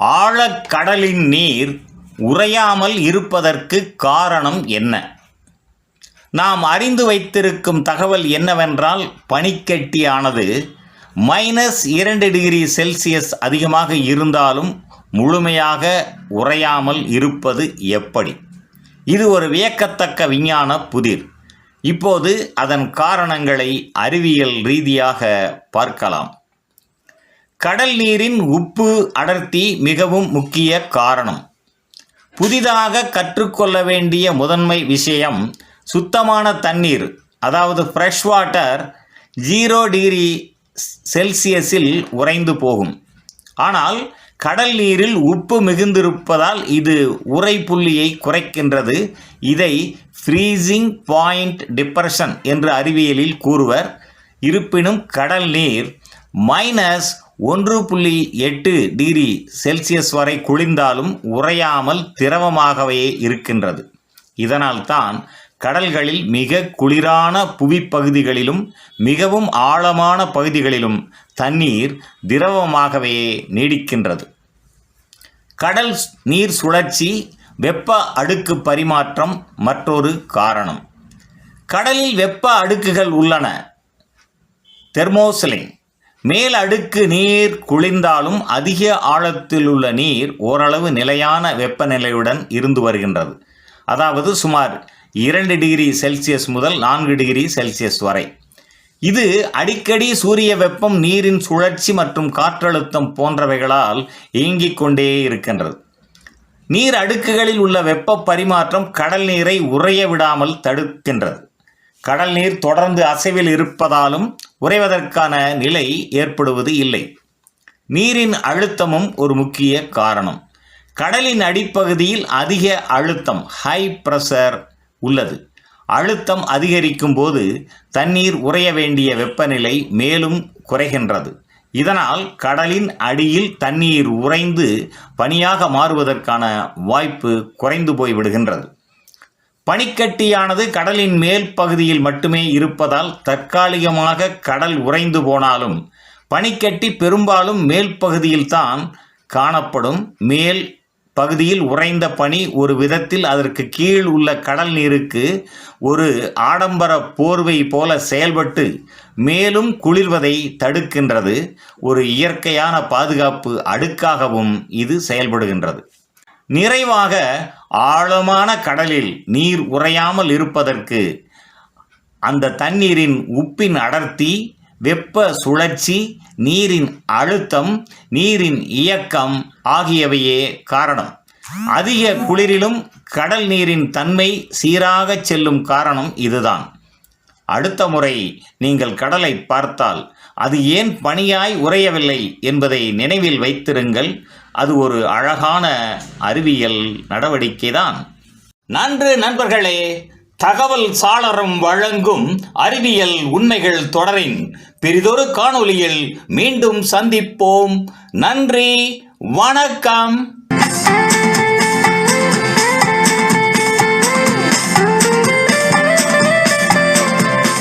ஆழக்கடலின் நீர் உறையாமல் இருப்பதற்கு காரணம் என்ன? நாம் அறிந்து வைத்திருக்கும் தகவல் என்னவென்றால் பனிக்கட்டியானது மைனஸ் இரண்டு டிகிரி செல்சியஸ் அதிகமாக இருந்தாலும் முழுமையாக உறையாமல் இருப்பது எப்படி? இது ஒரு வியக்கத்தக்க விஞ்ஞான புதிர். இப்போது அதன் காரணங்களை அறிவியல் ரீதியாக பார்க்கலாம். கடல் நீரின் உப்பு அடர்த்தி மிகவும் முக்கிய காரணம். புதிதாக கற்றுக்கொள்ள வேண்டிய முதன்மை விஷயம் சுத்தமான தண்ணீர். அதாவது ஃப்ரெஷ் வாட்டர் ஜீரோ டிகிரி செல்சியஸில் உறைந்து போகும். ஆனால் கடல் நீரில் உப்பு மிகுந்திருப்பதால் இது உரை புள்ளியை குறைக்கின்றது. இதை ஃப்ரீசிங் பாயிண்ட் டிப்ரெஷன் என்று அறிவியலில் கூறுவர். இருப்பினும் கடல் நீர் மைனஸ் ஒன்று புள்ளி எட்டு டிகிரி செல்சியஸ் வரை குளிர்ந்தாலும் உறையாமல் திரவமாகவே இருக்கின்றது. இதனால்தான் கடல்களில் மிக குளிரான புவிப்பகுதிகளிலும் மிகவும் ஆழமான பகுதிகளிலும் தண்ணீர் திரவமாகவே நீடிக்கின்றது. கடல் நீர் சுழற்சி வெப்ப அடுக்கு பரிமாற்றம் மற்றொரு காரணம். கடலில் வெப்ப அடுக்குகள் உள்ளன. தெர்மோசலிங் மேல் அடுக்கு நீர் குளிர்ந்தாலும் அதிக ஆழத்தில் உள்ள நீர் ஓரளவு நிலையான வெப்பநிலையுடன் இருந்து வருகின்றது. அதாவது சுமார் இரண்டு டிகிரி செல்சியஸ் முதல் நான்கு டிகிரி செல்சியஸ் வரை. இது அடிக்கடி சூரிய வெப்பம் நீரின் சுழற்சி மற்றும் காற்றழுத்தம் போன்றவைகளால் இயங்கிக் கொண்டே இருக்கின்றது. நீர் அடுக்குகளில் உள்ள வெப்ப பரிமாற்றம் கடல் நீரை உறைய விடாமல் தடுக்கின்றது. கடல் நீர் தொடர்ந்து அசைவில் இருப்பதாலும் உறைவதற்கான நிலை ஏற்படுவது இல்லை. நீரின் அழுத்தமும் ஒரு முக்கிய காரணம். கடலின் அடிப்பகுதியில் அதிக அழுத்தம் ஹை ப்ரெஷர் உள்ளது. அழுத்தம் அதிகரிக்கும் போது தண்ணீர் உறைய வேண்டிய வெப்பநிலை மேலும் குறைகின்றது. இதனால் கடலின் அடியில் தண்ணீர் உறைந்து பனியாக மாறுவதற்கான வாய்ப்பு குறைந்து போய்விடுகின்றது. பனிக்கட்டியானது கடலின் மேல் பகுதியில் மட்டுமே இருப்பதால் தற்காலிகமாக கடல் உறைந்து போனாலும் பனிக்கட்டி பெரும்பாலும் மேல் பகுதியில்தான் காணப்படும். மேல் பகுதியில் உறைந்த பனி ஒரு விதத்தில் அதற்கு கீழ் உள்ள கடல் நீருக்கு ஒரு ஆடம்பர போர்வை போல செயல்பட்டு மேலும் குளிர்வதை தடுக்கின்றது. ஒரு இயற்கையான பாதுகாப்பு அடுக்காகவும் இது செயல்படுகின்றது. நிறைவாக ஆழமான கடலில் நீர் உறையாமல் இருப்பதற்கு அந்த தண்ணீரின் உப்பின் அடர்த்தி வெப்ப சுழற்சி நீரின் அழுத்தம் நீரின் இயக்கம் ஆகியவையே காரணம். அதிக குளிரிலும் கடல் நீரின் தன்மை சீராக செல்லும் காரணம் இதுதான். அடுத்த முறை நீங்கள் கடலை பார்த்தால் அது ஏன் பனியாய் உறையவில்லை என்பதை நினைவில் வைத்திருங்கள். அது ஒரு அழகான அறிவியல் நடவடிக்கைதான். நன்று நண்பர்களே தகவல் சாளரம் வழங்கும் அறிவியல் உண்மைகள் தொடரின் பெரிதொரு காணொளியில் மீண்டும் சந்திப்போம். நன்றி வணக்கம்.